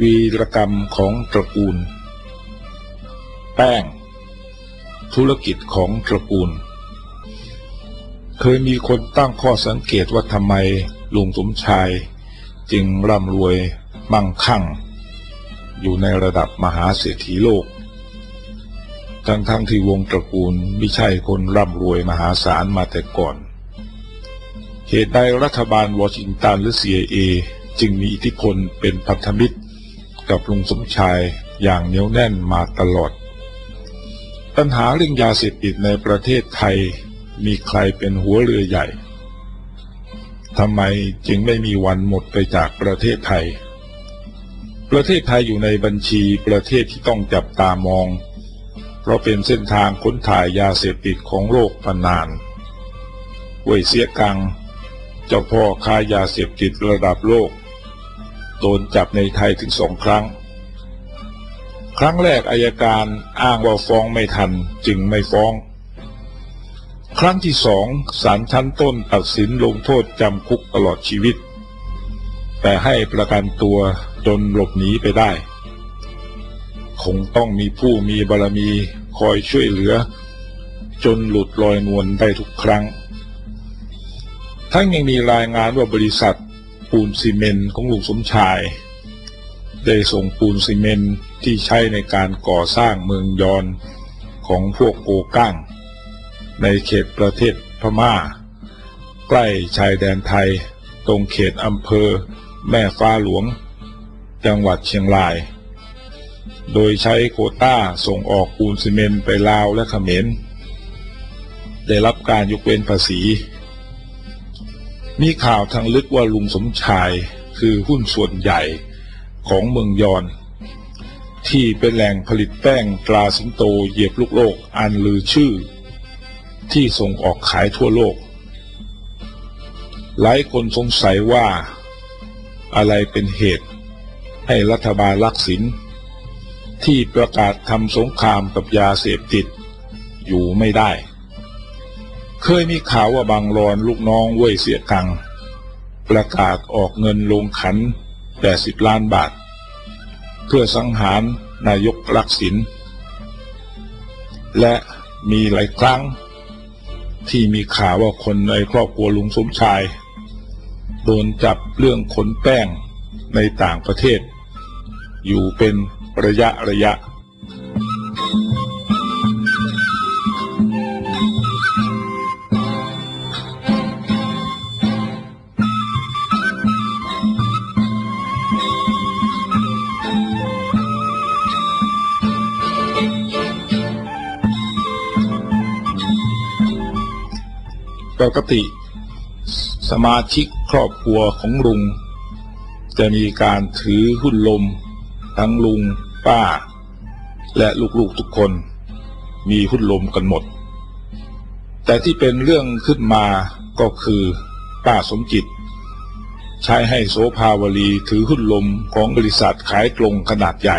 วีรกรรมของตระกูล แป้ง ธุรกิจของตระกูล เคยมีคนตั้งข้อสังเกตว่าทำไมลุงสมชาย จึงร่ำรวยมั่งคั่ง อยู่ในระดับมหาเศรษฐีโลก ทั้งๆทที่วงตระกูลไม่ใช่คนร่ำรวยมหาศาลมาแต่ก่อน เหตุใดรัฐบาลวอชิงตันหรือ CIA จึงมีอิทธิพลเป็นพันธมิตร กับลุงสมชายอย่างเหนียวแน่นมาตลอด ปัญหาเรื่องยาเสพติดในประเทศไทยมีใครเป็นหัวเรือใหญ่ทำไมจึงไม่มีวันหมดไปจากประเทศไทย ประเทศไทยอยู่ในบัญชีประเทศที่ต้องจับตามอง เพราะเป็นเส้นทางค้นถ่ายยาเสพติดของโลกมานานเว่ยเสียกัง เจ้าพ่อค้ายาเสพติดระดับโลก โดนจับในไทยถึงสองครั้ง ครั้งแรกอายการอ้างว่าฟ้องไม่ทันจึงไม่ฟ้อง ครั้งที่สองศาลชั้นต้นตัดสินลงโทษจำคุกตลอดชีวิต แต่ให้ประกันตัวจนหลบหนีไปได้ คงต้องมีผู้มีบารมีคอยช่วยเหลือ จนหลุดลอยนวลได้ทุกครั้ง ทั้งยังมีรายงานว่าบริษัท ปูนซีเมนต์ของลุงสมชาย ได้ส่งปูนซีเมนต์ที่ใช้ในการก่อสร้างเมืองยอนของพวกโกก้างในเขตประเทศพม่า ใกล้ชายแดนไทย ตรงเขตอำเภอ แม่ฟ้าหลวง จังหวัดเชียงราย โดยใช้โคต้าส่งออกปูนซีเมนต์ไปลาวและเขมรได้รับการยกเว้นภาษี มีข่าวทางลึกว่าลุงสมชายคือหุ้นส่วนใหญ่ของเมืองยอน ที่เป็นแหล่งผลิตแป้งตราสิงโตเหยียบลูกโลกอันลือชื่อ ที่ส่งออกขายทั่วโลก หลายคนสงสัยว่า อะไรเป็นเหตุ ให้รัฐบาลลักสินที่ประกาศทำสงครามกับยาเสพติดอยู่ไม่ได้ เคยมีข่าวว่าบางรอนลูกน้องเว่ยเสียกัง ประกาศออกเงินลงขัน80ล้านบาท เพื่อสังหารนายกลักษินและมีหลายครั้ง ที่มีข่าวว่าคนในครอบครัวลุงสมชาย โดนจับเรื่องขนแป้งในต่างประเทศ อยู่เป็นระยะระยะ ปกติ สมาชิกครอบครัวของลุง จะมีการถือหุ้นลม ทั้งลุง ป้า และลูกๆทุกคน มีหุ้นลมกันหมด แต่ที่เป็นเรื่องขึ้นมาก็คือป้าสมจิต ใช้ให้โสภาวลีถือหุ้นลมของบริษัทขายตรงขนาดใหญ่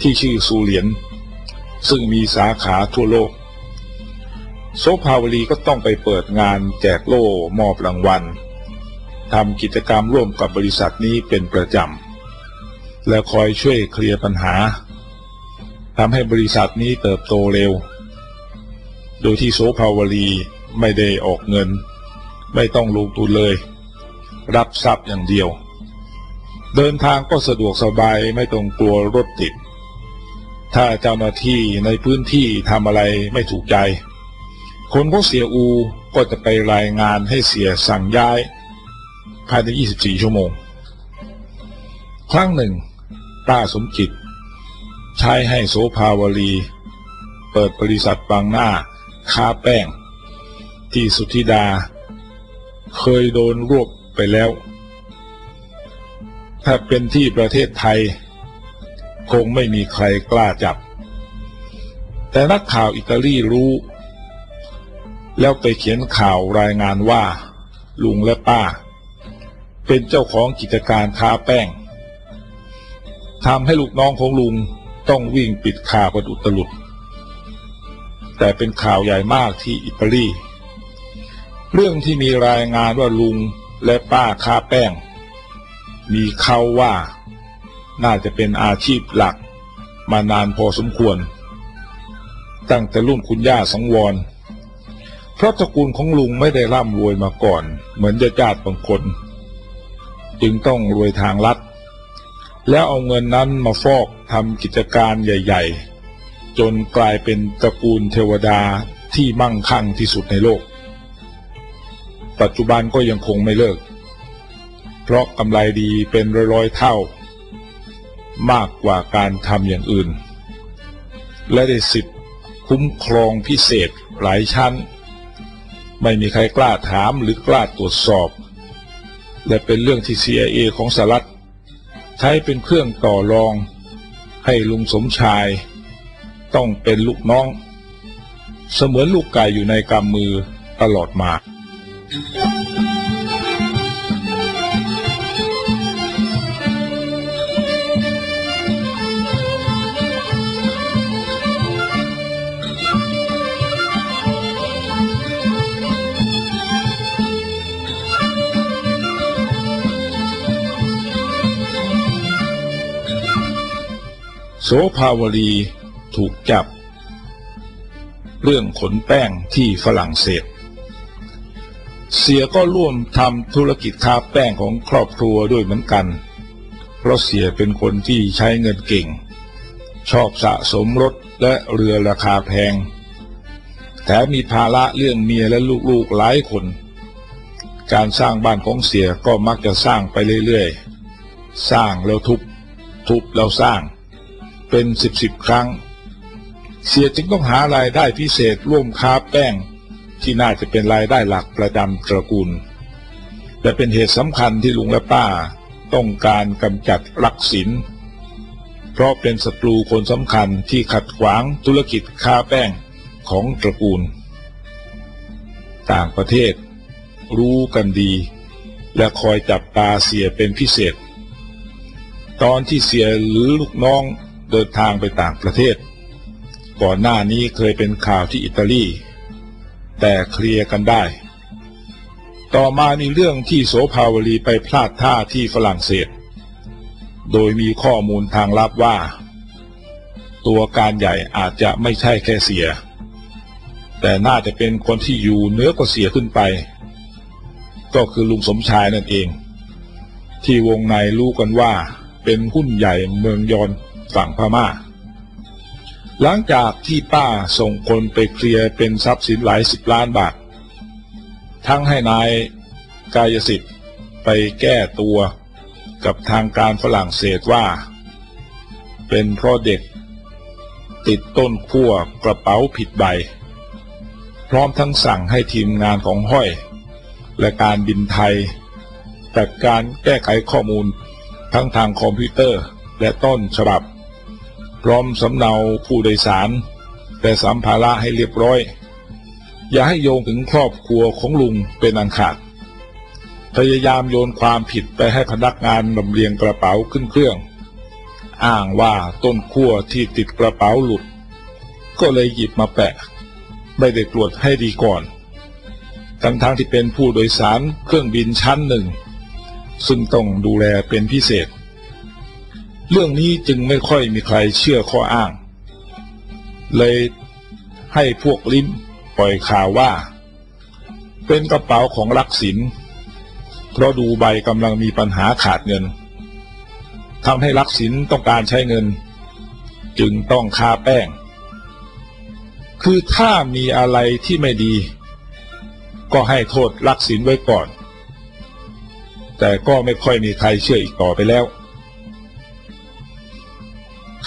ที่ชื่อซูเหรียญซึ่งมีสาขาทั่วโลก โซภาวลีก็ต้องไปเปิดงานแจกโล่มอบรางวัลทำกิจกรรมร่วมกับบริษัทนี้เป็นประจำ และคอยช่วยเคลียร์ปัญหาทำให้บริษัทนี้เติบโตเร็ว โดยที่โซภาวลีไม่ได้ออกเงิน ไม่ต้องลงทุนเลย รับทรัพย์อย่างเดียว เดินทางก็สะดวกสบายไม่ต้องกลัวรถติด ถ้าเจ้าหน้าที่ในพื้นที่ทำอะไรไม่ถูกใจ คนพวกเสียอูก็จะไปรายงานให้เสียสั่งย้าย ภายใน 24 ชั่วโมง ครั้งหนึ่งป้าสมจิต ใช้ให้โสภาวลี เปิดบริษัทบางหน้า ค้าแป้ง ที่สุธิดา เคยโดนรวบไปแล้ว ถ้าเป็นที่ประเทศไทย คงไม่มีใครกล้าจับ แต่นักข่าวอิตาลีรู้ แล้วไปเขียนข่าวรายงานว่า ลุงและป้า เป็นเจ้าของกิจการค้าแป้งทำให้ลูกน้องของลุงต้องวิ่งปิดข่าวกันอุตลุด แต่เป็นข่าวใหญ่มากที่อิตาลี เรื่องที่มีรายงานว่าลุงและป้าค้าแป้ง มีเขาว่าน่าจะเป็นอาชีพหลักมานานพอสมควร ตั้งแต่รุ่นคุณย่าสังวร เพราะตระกูลของลุงไม่ได้ร่ำรวยมาก่อน เหมือนญาติบางคน จึงต้องรวยทางลัด แล้วเอาเงินนั้นมาฟอกทำกิจการใหญ่ ๆ จนกลายเป็นตระกูลเทวดาที่มั่งคั่งที่สุดในโลก ปัจจุบันก็ยังคงไม่เลิก เพราะกำไรดีเป็นร้อยๆเท่า มากกว่าการทำอย่างอื่น และได้สิทธิ์คุ้มครองพิเศษหลายชั้น ไม่มีใครกล้าถามหรือกล้าตรวจสอบ และเป็นเรื่องที่ CIA ของสหรัฐ ใช้เป็นเครื่องต่อรอง ให้ลุงสมชาย ต้องเป็นลูกน้อง เสมือนลูกไก่อยู่ในกำมือตลอดมา โสภาวลีถูกจับ เรื่องขนแป้งที่ฝรั่งเศส เสียก็ร่วมทำธุรกิจค้าแป้งของครอบครัวด้วยเหมือนกัน เพราะเสียเป็นคนที่ใช้เงินเก่ง ชอบสะสมรถและเรือราคาแพง แถมมีภาระเรื่องเมียและลูกๆหลายคน การสร้างบ้านของเสียก็มักจะสร้างไปเรื่อยๆ สร้างแล้วทุบ ทุบแล้วสร้าง เป็นสิบสิบครั้ง เสียจึงต้องหารายได้พิเศษร่วมค้าแป้ง ที่น่าจะเป็นรายได้หลักประจำตระกูล และเป็นเหตุสำคัญที่ลุงและป้าต้องการกำจัดลักษินเพราะเป็นศัตรูคนสำคัญที่ขัดขวางธุรกิจค้าแป้งของตระกูล ต่างประเทศ รู้กันดี และคอยจับตาเสียเป็นพิเศษ ตอนที่เสียหรือลูกน้อง เดินทางไปต่างประเทศ ก่อนหน้านี้เคยเป็นข่าวที่อิตาลี แต่เคลียร์กันได้ ต่อมาในเรื่องที่โสภาวลีไปพลาดท่าที่ฝรั่งเศส โดยมีข้อมูลทางลับว่า ตัวการใหญ่อาจจะไม่ใช่แค่เสีย แต่น่าจะเป็นคนที่อยู่เนื้อกว่าเสียขึ้นไป ก็คือลุงสมชายนั่นเอง ที่วงในรู้กันว่าเป็นหุ้นใหญ่เมืองยอน ฝั่งพม่า หลังจากที่ป้าส่งคนไปเคลียร์เป็นทรัพย์สินหลายสิบล้านบาท ทั้งให้นายกายสิทธิ์ไปแก้ตัวกับทางการฝรั่งเศสว่า เป็นเพราะเด็ก ติดต้นขั้วกระเป๋าผิดใบ พร้อมทั้งสั่งให้ทีมงานของห้อย และการบินไทย จัดการแก้ไขข้อมูลทั้งทางคอมพิวเตอร์และต้นฉบับ พร้อมสำเนาผู้โดยสารและสัมภาระให้เรียบร้อย อย่าให้โยงถึงครอบครัวของลุงเป็นอันขาด พยายามโยนความผิดไปให้พนักงานลำเลียงกระเป๋าขึ้นเครื่อง อ้างว่าต้นขั้วที่ติดกระเป๋าหลุด ก็เลยหยิบมาแปะ ไม่ได้ตรวจให้ดีก่อนทั้งๆทที่เป็นผู้โดยสารเครื่องบินชั้นหนึ่ง ซึ่งต้องดูแลเป็นพิเศษ เรื่องนี้จึงไม่ค่อยมีใครเชื่อข้ออ้าง เลยให้พวกลิ้มปล่อยข่าวว่า เป็นกระเป๋าของลักษินเพราะดูใบกำลังมีปัญหาขาดเงินทำให้ลักษินต้องการใช้เงิน จึงต้องค้าแป้ง คือถ้ามีอะไรที่ไม่ดี ก็ให้โทษลักษินไว้ก่อน แต่ก็ไม่ค่อยมีใครเชื่ออีกต่อไปแล้ว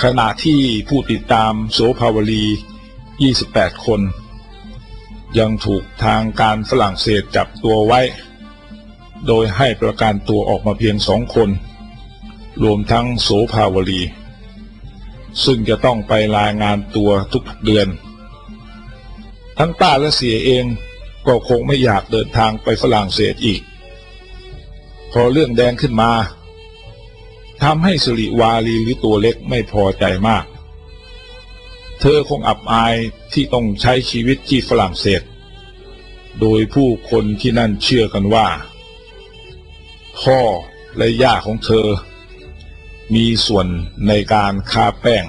ขณะที่ผู้ติดตามโสภาวลี 28 คน ยังถูกทางการฝรั่งเศสจับตัวไว้ โดยให้ประกันตัวออกมาเพียงสองคน รวมทั้งโสภาวลี ซึ่งจะต้องไปรายงานตัวทุกเดือน ทั้งป้าและเสียเองก็คงไม่อยากเดินทางไปฝรั่งเศสอีก พอเรื่องแดงขึ้นมา ทำให้สุริวาลีหรือตัวเล็กไม่พอใจมาก เธอคงอับอายที่ต้องใช้ชีวิตที่ฝรั่งเศส โดยผู้คนที่นั่นเชื่อกันว่า พ่อและย่าของเธอ มีส่วนในการค้าแป้ง